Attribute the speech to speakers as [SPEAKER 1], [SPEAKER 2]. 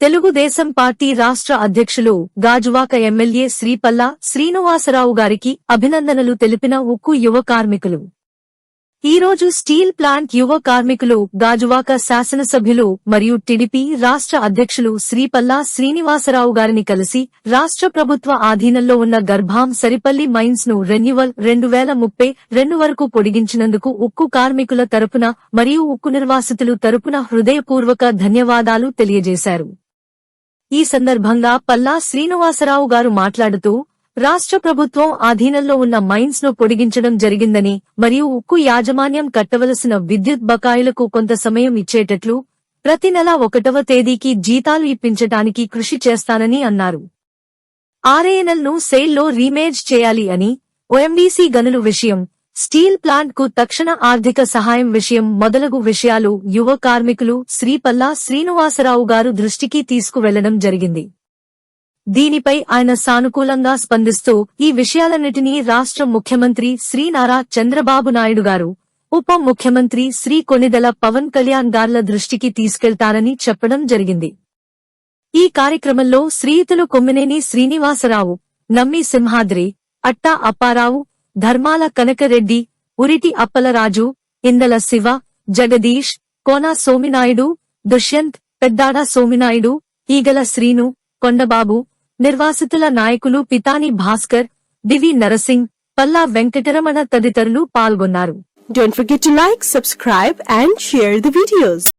[SPEAKER 1] Telugu Desam party రాష్ట్ర అధ్యక్షులు Gajuwaka MLA శ్రీపల్లా Srinivasarao గారికి అభినందనలు తెలిపిన ఉక్కు యువ కార్మికులు. ఈ రోజు స్టీల్ ప్లాంట్ యువ కార్మికులు గాజువాక శాసనసభ్యులు మరియు టిడిపి రాష్ట్ర అధ్యక్షులు శ్రీపల్లా శ్రీనివాసరావు గారిని కలిసి రాష్ట్ర ప్రభుత్వ ఆధీనంలో ఉన్న గర్భాం సరిపల్లి మైన్స్ను రెన్యువల్ రెండు వేల ముప్పై రెండు వరకు పొడిగించినందుకు ఉక్కు కార్మికుల తరపున మరియు ఉక్కు నిర్వాసితులు తరపున హృదయపూర్వక ధన్యవాదాలు తెలియజేశారు. ఈ సందర్భంగా పల్లా శ్రీనివాసరావు గారు మాట్లాడుతూ రాష్ట్ర ప్రభుత్వం ఆధీనంలో ఉన్న మైన్స్ను పొడిగించడం జరిగిందని మరియు ఉక్కు యాజమాన్యం కట్టవలసిన విద్యుత్ బకాయిలకు కొంత సమయం ఇచ్చేటట్లు ప్రతి నెల ఒకటవ తేదీకి జీతాలు ఇప్పించటానికి కృషి చేస్తానని అన్నారు. ఆర్ఏఎన్ఎల్ను సెయిల్లో రీమేజ్ చేయాలి అని ఓఎండీసీ గనులు విషయం స్టీల్ ప్లాంట్కు తక్షణ ఆర్థిక సహాయం విషయం మొదలగు విషయాలు యువ కార్మికులు శ్రీపల్లా శ్రీనివాసరావు గారు దృష్టికి తీసుకువెళ్ళడం జరిగింది. దీనిపై ఆయన సానుకూలంగా స్పందిస్తూ ఈ విషయాలన్నిటినీ రాష్ట్ర ముఖ్యమంత్రి శ్రీ నారా చంద్రబాబు నాయుడు గారు ఉప ముఖ్యమంత్రి శ్రీ కొనిదెల పవన్ కళ్యాణ్ గార్ల దృష్టికి తీసుకెళ్తారని చెప్పడం జరిగింది. ఈ కార్యక్రమంలో శ్రీయుతులు కొమ్మినేని శ్రీనివాసరావు నమ్మి సింహాద్రి అట్టా అప్పారావు ధర్మాల కనకరెడ్డి ఉరిటి అప్పలరాజు ఇందల శివ జగదీష్ కోనా సోమినాయుడు దుష్యంత్ పెద్దాడ సోమినాయుడు ఈగల శ్రీను కొండబాబు నిర్వాసితుల నాయకులు పితాని భాస్కర్ డివి నరసింగ్ పల్లా వెంకటరమణ తదితరులు పాల్గొన్నారు
[SPEAKER 2] Don't forget to like, subscribe and share the videos.